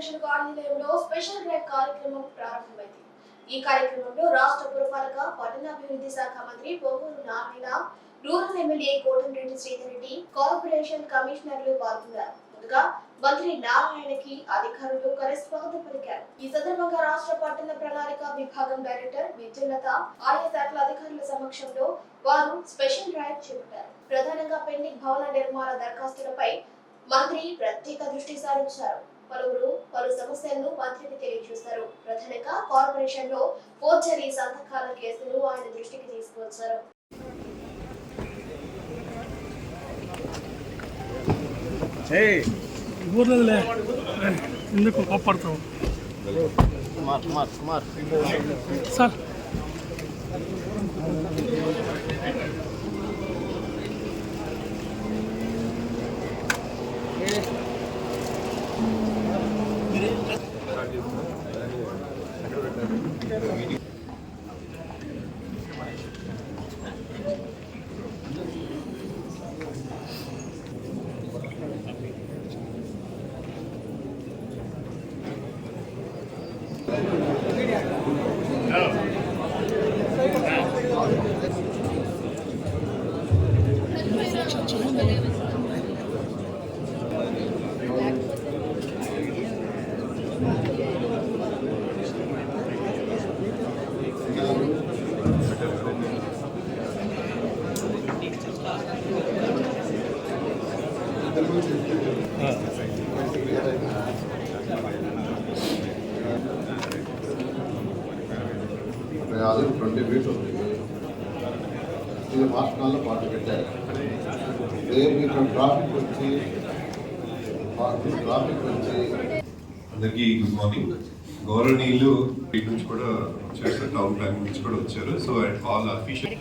Corporation కార్యాలయంలో special drive కార్యక్రమం ప్రారంభమైంది. ఈ కార్యక్రమంలో రాష్ట్ర పురపాలక పట్టణాభివృద్ధి శాఖ మంత్రి Ponguru Narayana rural MLA Kotamreddy Sridhar Reddy corporation కమిషనర్లు పాల్గొన్నారు. ముందుగా మంత్రి నారాయణకి అధికారులు కరెస్పాండం పలికారు. ఈ సందర్భంగా రాష్ట్ర పట్టణ ప్రణాళిక విభాగం డైరెక్టర్ విద్యుల్లత ఆయా శాఖల అధికారుల సమక్షంలో వారు స్పెషల్ డ్రైవ్ చేపట్టారు. ప్రధానంగా పెండింగ్ భవన నిర్మాణ దరఖాస్తులపై మంత్రి ప్రత్యేక దృష్టి సారించారు. పలువురు పలు సమస్యలను మంత్రికి తెలియజేశారు. ప్రధానంగా కార్పొరేషన్లో ఫోర్జరీ సంతకాల కేసులు ఆయన దృష్టికి తీసుకువచ్చారు. ఊర్లోలే ఎందుకు కోప్పడతావు కుమార్ కుమార్ కుమార్ సార్ అది ట్వంటీ ఫీట్ ఉంది ఇది మాస్టర్లో పాటు పెట్టారు రేపు ఇక్కడ ట్రాఫిక్ వచ్చి ట్రాఫిక్ వచ్చి అందరికీ గుడ్ మార్నింగ్ గౌరవనీయులు ఇటు నుంచి కూడా వచ్చారు టౌన్ ప్లానింగ్ నుంచి కూడా వచ్చారు. సో అట్ ఆల్ అఫీషియల్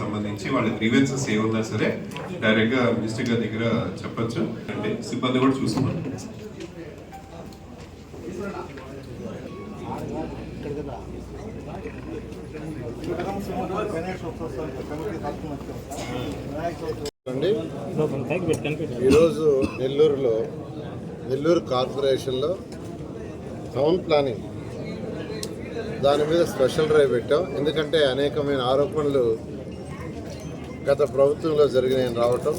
సంబంధించి వాళ్ళ గ్రీవెన్సెస్ ఏ ఉన్నా సరే డైరెక్ట్గా మినిస్టర్ గారి దగ్గర చెప్పొచ్చు. అంటే సిబ్బంది కూడా చూసుకున్నాం ఈరోజు నెల్లూరులో నెల్లూరు కార్పొరేషన్లో టౌన్ ప్లానింగ్. దాని మీద స్పెషల్ డ్రైవ్ పెట్టాం. ఎందుకంటే అనేకమైన ఆరోపణలు గత ప్రభుత్వంలో జరిగినాయని రావటం.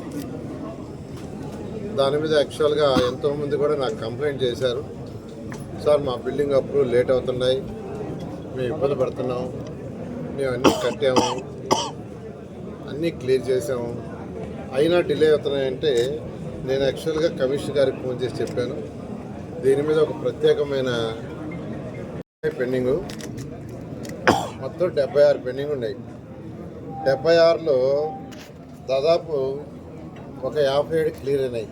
దాని మీద యాక్చువల్గా ఎంతోమంది కూడా నాకు కంప్లైంట్ చేశారు. సార్ మా బిల్డింగ్ అప్పుడు లేట్ అవుతున్నాయి. మేము ఇబ్బంది పడుతున్నాం. మేము అన్నీ కట్టాము. అన్నీ క్లియర్ చేసాము. అయినా డిలే అవుతున్నాయంటే నేను యాక్చువల్గా కమిషనర్ గారికి ఫోన్ చేసి చెప్పాను. దీని మీద ఒక ప్రత్యేకమైన పెండింగ్. మొత్తం డెబ్బై ఆరు పెండింగ్ ఉన్నాయి. డెబ్బై ఆరులో దాదాపు ఒక యాభై ఏడు క్లియర్ అయినాయి.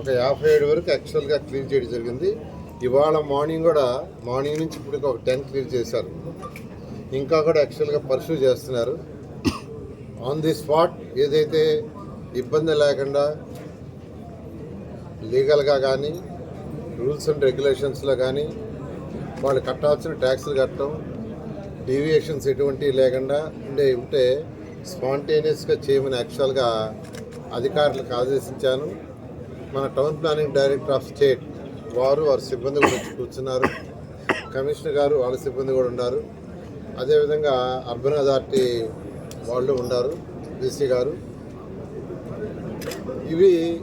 ఒక యాభై ఏడు వరకు యాక్చువల్గా క్లియర్ చేయడం జరిగింది. ఇవాళ మార్నింగ్ కూడా మార్నింగ్ నుంచి ఇప్పుడు ఒక టెన్ క్లియర్ చేశారు. ఇంకా కూడా యాక్చువల్గా పర్సూ చేస్తున్నారు. ఆన్ ది స్పాట్ ఏదైతే ఇబ్బంది లేకుండా లీగల్గా కానీ రూల్స్ అండ్ రెగ్యులేషన్స్లో కానీ వాళ్ళు కట్టాల్సిన ట్యాక్సులు కట్టడం డీవియేషన్స్ ఎటువంటివి లేకుండా ఉండే ఉంటే స్పాంటేనియస్గా చేయమని యాక్చువల్గా అధికారులకు ఆదేశించాను. మన town planning director of state వారు వారి సిబ్బంది కూడా కూర్చున్నారు. కమిషనర్ గారు వాళ్ళ సిబ్బంది కూడా ఉన్నారు. అదేవిధంగా అర్బన్ అథారిటీ వాళ్ళు ఉన్నారు బీసీ గారు. ఇవి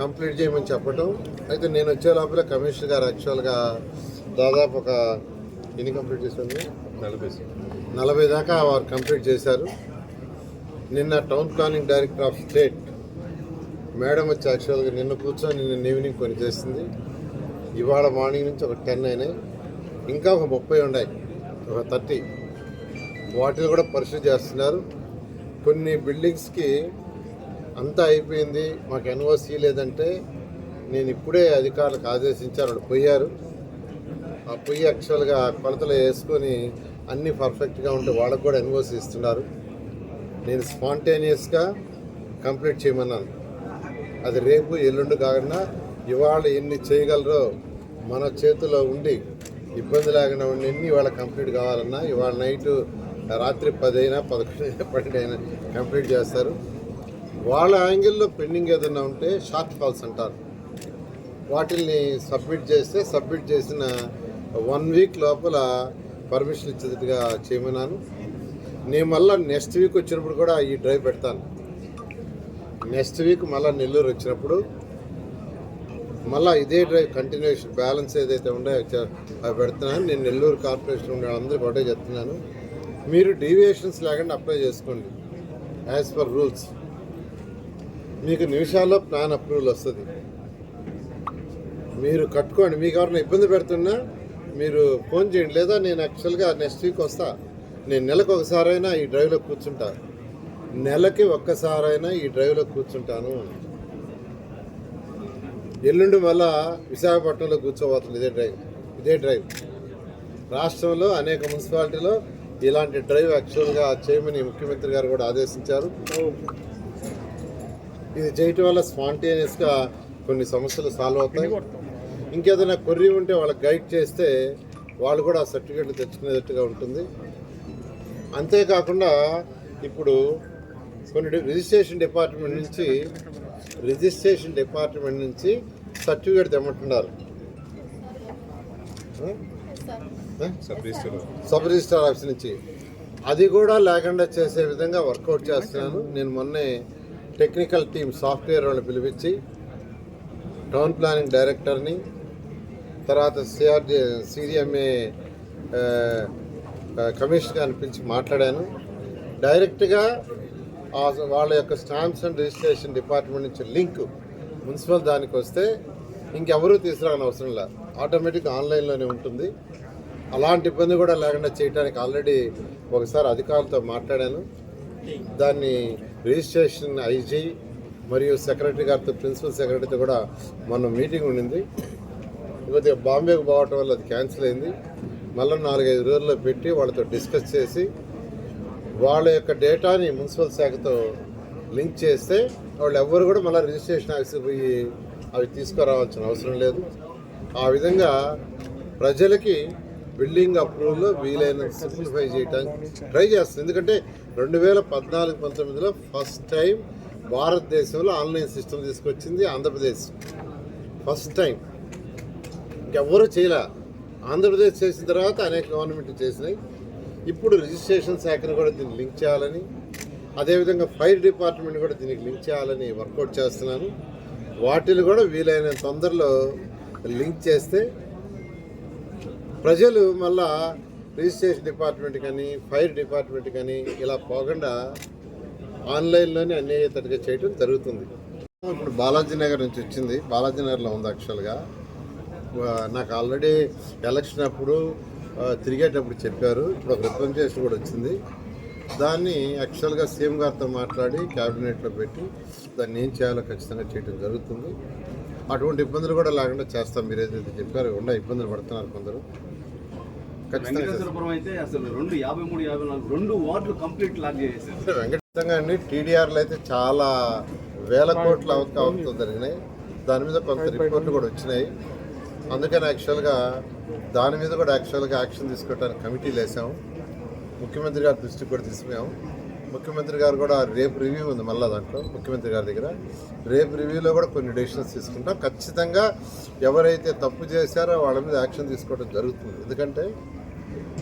కంప్లీట్ చేయమని చెప్పటం. అయితే నేను వచ్చే లోపల కమిషనర్ గారు యాక్చువల్గా దాదాపు ఒక ఎన్ని కంప్లీట్ చేశారు? నలభై నలభై దాకా వారు కంప్లీట్ చేశారు. నిన్న town planning director of state madam వచ్చి యాక్చువల్గా నిన్న కూర్చొని నిన్న ఈవినింగ్ కొన్ని చేసింది. ఇవాళ మార్నింగ్ నుంచి ఒక టెన్ అయినాయి. ఇంకా ఒక ముప్పై ఉన్నాయి. ఒక థర్టీ. వాటిని కూడా పరిశీలి చేస్తున్నారు. కొన్ని బిల్డింగ్స్కి అంతా అయిపోయింది. మాకు ఎన్ఓసి లేదంటే నేను ఇప్పుడే అధికారులకు ఆదేశించారు. వాళ్ళు పోయారు. ఆ పొయ్యి యాక్చువల్గా కొలతలు వేసుకొని అన్నీ పర్ఫెక్ట్గా ఉంటే వాళ్ళకు కూడా ఎన్ఓసి ఇస్తున్నారు. నేను స్పాంటేనియస్గా కంప్లీట్ చేయమన్నాను. అది రేపు ఎల్లుండి కాకుండా ఇవాళ ఎన్ని చేయగలరో మన చేతిలో ఉండి ఇబ్బంది లేకుండా ఉండి ఎన్ని ఇవాళ కంప్లీట్ కావాలన్నా ఇవాళ నైట్ రాత్రి పది అయినా పదకొండు అయినా పన్నెండు అయినా కంప్లీట్ చేస్తారు. వాళ్ళ యాంగిల్లో పెండింగ్ ఏదైనా ఉంటే షార్ట్ ఫాల్స్ అంటారు. వాటిల్ని సబ్మిట్ చేస్తే సబ్మిట్ చేసిన వన్ వీక్ లోపల పర్మిషన్ ఇచ్చేట్టుగా చేయమన్నాను. నేను మళ్ళీ నెక్స్ట్ వీక్ వచ్చినప్పుడు కూడా ఈ డ్రైవ్ పెడతాను. నెక్స్ట్ వీక్ మళ్ళీ నెల్లూరు వచ్చినప్పుడు మళ్ళీ ఇదే డ్రైవ్ కంటిన్యూషన్ బ్యాలెన్స్ ఏదైతే ఉన్నాయో అవి పెడుతున్నాను. నేను నెల్లూరు కార్పొరేషన్ ఉండే వాళ్ళందరికీ ఒకటే చెప్తున్నాను. మీరు డీవియేషన్స్ లేకుండా అప్లై చేసుకోండి యాజ్ పర్ రూల్స్ మీకు నిమిషాల్లో ప్లాన్ అప్రూవల్ వస్తుంది. మీరు కట్టుకోండి. మీకు ఎవరైనా ఇబ్బంది పెడుతున్నా మీరు ఫోన్ చేయండి. లేదా నేను యాక్చువల్గా నెక్స్ట్ వీక్ వస్తా. నేను నెలకు ఒకసారైనా ఈ డ్రైవ్లో కూర్చుంటా. నెలకి ఒక్కసారైనా ఈ డ్రైవ్లో కూర్చుంటాను. ఎల్లుండి మళ్ళా విశాఖపట్నంలో కూర్చోబోతుంది ఇదే డ్రైవ్ ఇదే డ్రైవ్ రాష్ట్రంలో అనేక మున్సిపాలిటీలో ఇలాంటి డ్రైవ్ యాక్చువల్గా చేయమని ముఖ్యమంత్రి గారు కూడా ఆదేశించారు. ఇది చేయటం వల్ల స్పాంటేనియస్గా కొన్ని సమస్యలు సాల్వ్ అవుతాయి. ఇంకేదైనా కొర్రీ ఉంటే వాళ్ళకి గైడ్ చేస్తే వాళ్ళు కూడా ఆ సర్టిఫికెట్లు తెచ్చుకునేటట్టుగా ఉంటుంది. అంతేకాకుండా ఇప్పుడు కొన్ని రిజిస్ట్రేషన్ డిపార్ట్మెంట్ నుంచి రిజిస్ట్రేషన్ డిపార్ట్మెంట్ నుంచి certificate తెమ్మంటున్నారు. Sub register sub registrar office నుంచి. అది కూడా లేకుండా చేసే విధంగా వర్కౌట్ చేస్తున్నాను. నేను మొన్నే టెక్నికల్ టీమ్ సాఫ్ట్వేర్ వాళ్ళని పిలిపించి టౌన్ ప్లానింగ్ డైరెక్టర్ని తర్వాత సిఆర్డి సిడిఎంఏ కమిషనర్ గారిని పిలిచి మాట్లాడాను. డైరెక్ట్గా వాళ్ళ యొక్క స్టాంప్స్ అండ్ రిజిస్ట్రేషన్ డిపార్ట్మెంట్ నుంచి లింక్ మున్సిపల్ దానికి వస్తే ఇంకెవరూ తీసుకురాని అవసరం లేదు. ఆటోమేటిక్ ఆన్లైన్లోనే ఉంటుంది. అలాంటి ఇబ్బంది కూడా లేకుండా చేయడానికి ఆల్రెడీ ఒకసారి అధికారులతో మాట్లాడాను. దాన్ని రిజిస్ట్రేషన్ ఐజీ మరియు సెక్రటరీ గారితో ప్రిన్సిపల్ సెక్రటరీతో కూడా మొన్న మీటింగ్ ఉండింది. కొద్దిగా బాంబేకి పోవటం వల్ల అది క్యాన్సిల్ అయింది. మళ్ళీ నాలుగైదు రోజుల్లో పెట్టి వాళ్ళతో డిస్కస్ చేసి వాళ్ళ యొక్క డేటాని మున్సిపల్ శాఖతో లింక్ చేస్తే వాళ్ళు ఎవ్వరు కూడా మళ్ళీ రిజిస్ట్రేషన్ ఆఫీస్కి పోయి అవి తీసుకురావాల్సిన అవసరం లేదు. ఆ విధంగా ప్రజలకి బిల్డింగ్ అప్రూవల్లో వీలైన సింప్లిఫై చేయడానికి ట్రై చేస్తుంది. ఎందుకంటే రెండు వేల పద్నాలుగు పంతొమ్మిదిలో ఫస్ట్ టైం భారతదేశంలో ఆన్లైన్ సిస్టమ్ తీసుకొచ్చింది ఆంధ్రప్రదేశ్. ఫస్ట్ టైం ఇంకెవ్వరూ చేయలే. ఆంధ్రప్రదేశ్ చేసిన తర్వాత అనేక గవర్నమెంట్ చేసినాయి. ఇప్పుడు రిజిస్ట్రేషన్ శాఖను కూడా దీన్ని లింక్ చేయాలని అదేవిధంగా ఫైర్ డిపార్ట్మెంట్ కూడా దీనికి లింక్ చేయాలని వర్కౌట్ చేస్తున్నాను. వాటిని కూడా వీలైన తొందరలో లింక్ చేస్తే ప్రజలు మళ్ళా రిజిస్ట్రేషన్ డిపార్ట్మెంట్ కానీ ఫైర్ డిపార్ట్మెంట్ కానీ ఇలా పోకుండా ఆన్లైన్లోనే అన్ని అయ్యేటట్టుగా చేయడం జరుగుతుంది. ఇప్పుడు బాలాజీ నగర్ నుంచి వచ్చింది. బాలాజీ నగర్లో ఉంది యాక్చువల్గా నాకు ఆల్రెడీ ఎలక్షన్ అప్పుడు తిరిగేటప్పుడు చెప్పారు. ఇప్పుడు ఒక రిప్రజెంటేషన్ కూడా వచ్చింది. దాన్ని యాక్చువల్గా సీఎం గారితో మాట్లాడి క్యాబినెట్లో పెట్టి దాన్ని ఏం చేయాలో ఖచ్చితంగా చేయడం జరుగుతుంది. అటువంటి ఇబ్బందులు కూడా లేకుండా చేస్తాం. మీరు ఏదైతే చెప్పారో ఉన్న ఇబ్బందులు పడుతున్నారు కొందరు. వెంకటేశ్వరపురం అయితే అసలు రెండు యాభై మూడు యాభై నాలుగు రెండు వార్డులు కంప్లీట్ లాక్ చేసేసారు. అంటే వెంకటంగా అండి టీడీఆర్లు అయితే చాలా వేల కోట్ల అవకాశం జరిగినాయి. దాని మీద కొంత రిపోర్ట్లు కూడా వచ్చినాయి. అందుకని యాక్చువల్గా దాని మీద కూడా యాక్చువల్గా యాక్షన్ తీసుకోవడానికి కమిటీలు వేసాము ముఖ్యమంత్రి గారి దృష్టికి కూడా తీసుకున్నాము ముఖ్యమంత్రి గారు కూడా రేపు రివ్యూ ఉంది మళ్ళీ దాంట్లో ముఖ్యమంత్రి గారి దగ్గర. రేపు రివ్యూలో కూడా కొన్ని డెసిషన్స్ తీసుకుంటాం. ఖచ్చితంగా ఎవరైతే తప్పు చేశారో వాళ్ళ మీద యాక్షన్ తీసుకోవడం జరుగుతుంది. ఎందుకంటే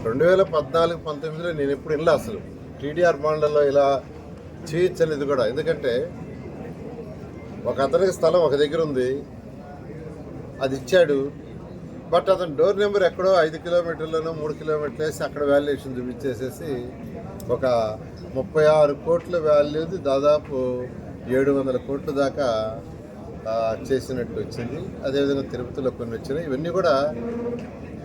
రెండు వేల పద్నాలుగు పంతొమ్మిదిలో నేను ఎప్పుడు వెళ్ళా అసలు. టీడీఆర్ బాండ్లలో ఇలా చేయించలేదు కూడా. ఎందుకంటే ఒక అతనికి స్థలం ఒక దగ్గర ఉంది. అది ఇచ్చాడు. బట్ అతను డోర్ నెంబర్ ఎక్కడో ఐదు కిలోమీటర్లోనో మూడు కిలోమీటర్లు వేసి అక్కడ వాల్యుయేషన్ చూపించేసేసి ఒక ముప్పై ఆరు కోట్ల వాల్యూది దాదాపు ఏడు వందల కోట్ల దాకా చేసినట్టు వచ్చింది. అదేవిధంగా తిరుపతిలో కొన్ని వచ్చినాయి. ఇవన్నీ కూడా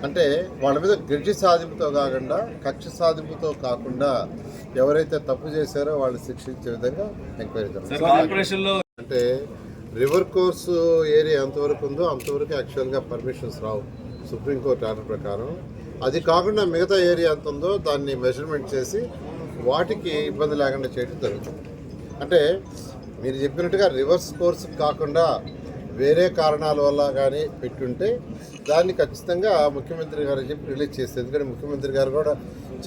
అంటే వాళ్ళ మీద గడ్డి సాధింపుతో కాకుండా కక్ష సాధింపుతో కాకుండా ఎవరైతే తప్పు చేశారో వాళ్ళు శిక్షించే విధంగా ఎంక్వైరీ జరుగుతుంది. అంటే రివర్ కోర్సు ఏరియా ఎంతవరకు ఉందో అంతవరకు యాక్చువల్గా పర్మిషన్స్ రావు. సుప్రీంకోర్టు ఆర్డర్ ప్రకారం. అది కాకుండా మిగతా ఏరియా ఎంత ఉందో దాన్ని మెజర్మెంట్ చేసి వాటికి ఇబ్బంది లేకుండా చేయడం జరుగుతుంది. అంటే మీరు చెప్పినట్టుగా రివర్స్ కోర్స్ కాకుండా వేరే కారణాల వల్ల కానీ పెట్టుంటే దాన్ని ఖచ్చితంగా ముఖ్యమంత్రి గారు చెప్పి రిలీజ్ చేస్తారు ఎందుకంటే ముఖ్యమంత్రి గారు కూడా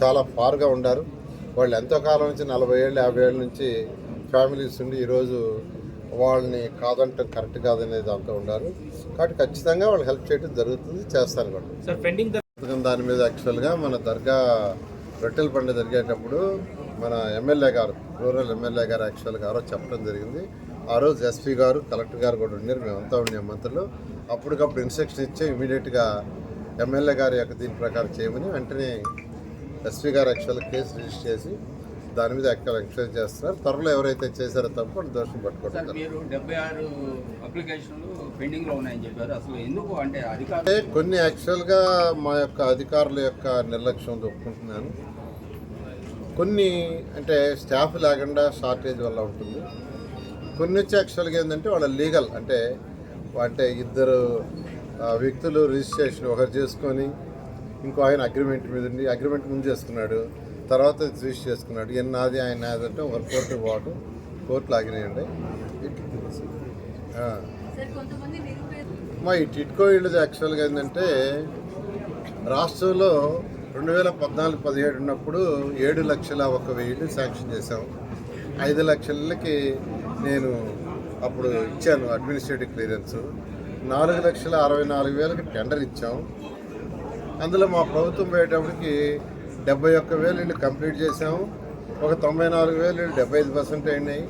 చాలా ఫార్గా ఉన్నారు వాళ్ళు ఎంతో కాలం నుంచి నలభై ఏళ్ళు యాభై ఏళ్ళ నుంచి ఫ్యామిలీస్ ఉండి ఈరోజు వాళ్ళని కాదంటే కరెక్ట్ కాదనేది దాంతో ఉన్నారు కాబట్టి ఖచ్చితంగా వాళ్ళు హెల్ప్ చేయడం జరుగుతుంది చేస్తాను కూడా. పెండింగ్ దాని మీద యాక్చువల్గా మన దర్గా రొట్టెల పండుగ జరిగేటప్పుడు మన ఎమ్మెల్యే గారు రూరల్ ఎమ్మెల్యే గారు యాక్చువల్గా రోజు చెప్పడం జరిగింది. ఆ రోజు ఎస్పీ గారు కలెక్టర్ గారు కూడా ఉన్నారు. మేమంతా ఉన్నాం మంత్రులు. అప్పటికప్పుడు ఇన్స్ట్రక్షన్ ఇచ్చి ఇమీడియట్గా ఎమ్మెల్యే గారి యొక్క దీని ప్రకారం చేయమని వెంటనే ఎస్పీ గారు యాక్చువల్గా కేసు రిజిస్టర్ చేసి దాని మీద యాక్చువల్ ఎంక్వైరీ చేస్తున్నారు. త్వరలో ఎవరైతే చేశారో తప్ప వాళ్ళు దోషం పట్టుకుంటారు అంటే కొన్ని యాక్చువల్గా మా యొక్క అధికారుల యొక్క నిర్లక్ష్యం ఒప్పుకుంటున్నాను. కొన్ని అంటే స్టాఫ్ లేకుండా షార్టేజ్ వల్ల ఉంటుంది. కొన్ని వచ్చి యాక్చువల్గా ఏంటంటే వాళ్ళ లీగల్ అంటే అంటే ఇద్దరు వ్యక్తులు రిజిస్ట్రేషన్ ఒకరు చేసుకొని ఇంకో ఆయన అగ్రిమెంట్ మీద ఉండి అగ్రిమెంట్ ముందు చేసుకున్నాడు తర్వాత రిజిస్టర్ చేసుకున్నాడు. ఈయన నాది ఆయన నాది అంటే ఒకరు కోర్టు పోవటం కోర్టులు ఆగినాయండి. ఆ. మా ఈ టిట్కో ఇళ్ళు యాక్చువల్గా ఏంటంటే రాష్ట్రంలో రెండు వేల పద్నాలుగు పదిహేడు ఉన్నప్పుడు ఏడు లక్షల ఒక వెయ్యి శాంక్షన్ చేశాం. ఐదు లక్షలకి నేను అప్పుడు ఇచ్చాను అడ్మినిస్ట్రేటివ్ క్లియరెన్స్ నాలుగు లక్షల అరవై నాలుగు వేలకి టెండర్ ఇచ్చాం. అందులో మా ప్రభుత్వం పోయేటప్పటికి డెబ్బై ఒక్క వేలు ఇళ్ళు కంప్లీట్ చేసాము ఒక తొంభై నాలుగు వేలు ఇళ్ళు డెబ్బై ఐదు పర్సెంట్ అయినాయి.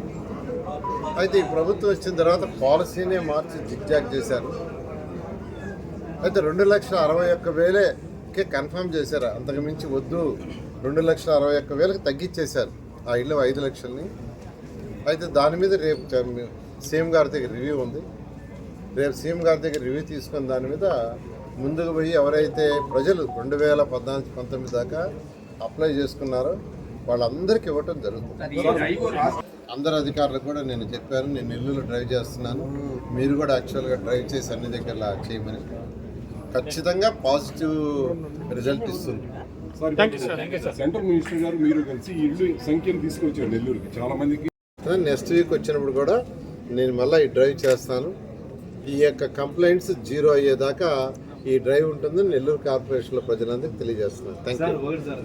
అయితే ఈ ప్రభుత్వం వచ్చిన తర్వాత పాలసీనే మార్చి జిగ్జాగ్ చేశారు. అయితే రెండు లక్షల అరవై ఒక్క వేలేకే కన్ఫర్మ్ చేశారు. అంతకుమించి వద్దు. రెండు లక్షల అరవై ఒక్క వేలకు తగ్గించేశారు ఆ ఇల్లు ఐదు లక్షల్ని. అయితే దాని మీద రేపు సీఎం గారి దగ్గర రివ్యూ ఉంది. రేపు సీఎం గారి దగ్గర రివ్యూ తీసుకుని దాని మీద ముందుకు పోయి ఎవరైతే ప్రజలు రెండు వేల పద్నాలుగు పంతొమ్మిది దాకా అప్లై చేసుకున్నారో వాళ్ళందరికీ ఇవ్వటం జరుగుతుంది. అందరు అధికారులకు కూడా నేను చెప్పాను నేను నెల్లూరులో డ్రైవ్ చేస్తున్నాను. మీరు కూడా యాక్చువల్గా డ్రైవ్ చేసి అన్ని దగ్గర చేయమని. ఖచ్చితంగా పాజిటివ్ రిజల్ట్ ఇస్తుంది. సెంట్రల్ మినిస్టర్ గారు మీరు కలిసి ఇల్లు సంఖ్యను తీసుకొచ్చారు నెల్లూరుకి. చాలా మందికి నెక్స్ట్ వీక్ వచ్చినప్పుడు కూడా నేను మళ్ళీ ఈ డ్రైవ్ చేస్తాను. ఈ యొక్క కంప్లైంట్స్ జీరో అయ్యేదాకా ఈ డ్రైవ్ ఉంటుందని నెల్లూరు కార్పొరేషన్లో ప్రజలందరికీ తెలియజేస్తున్నాను. Thank you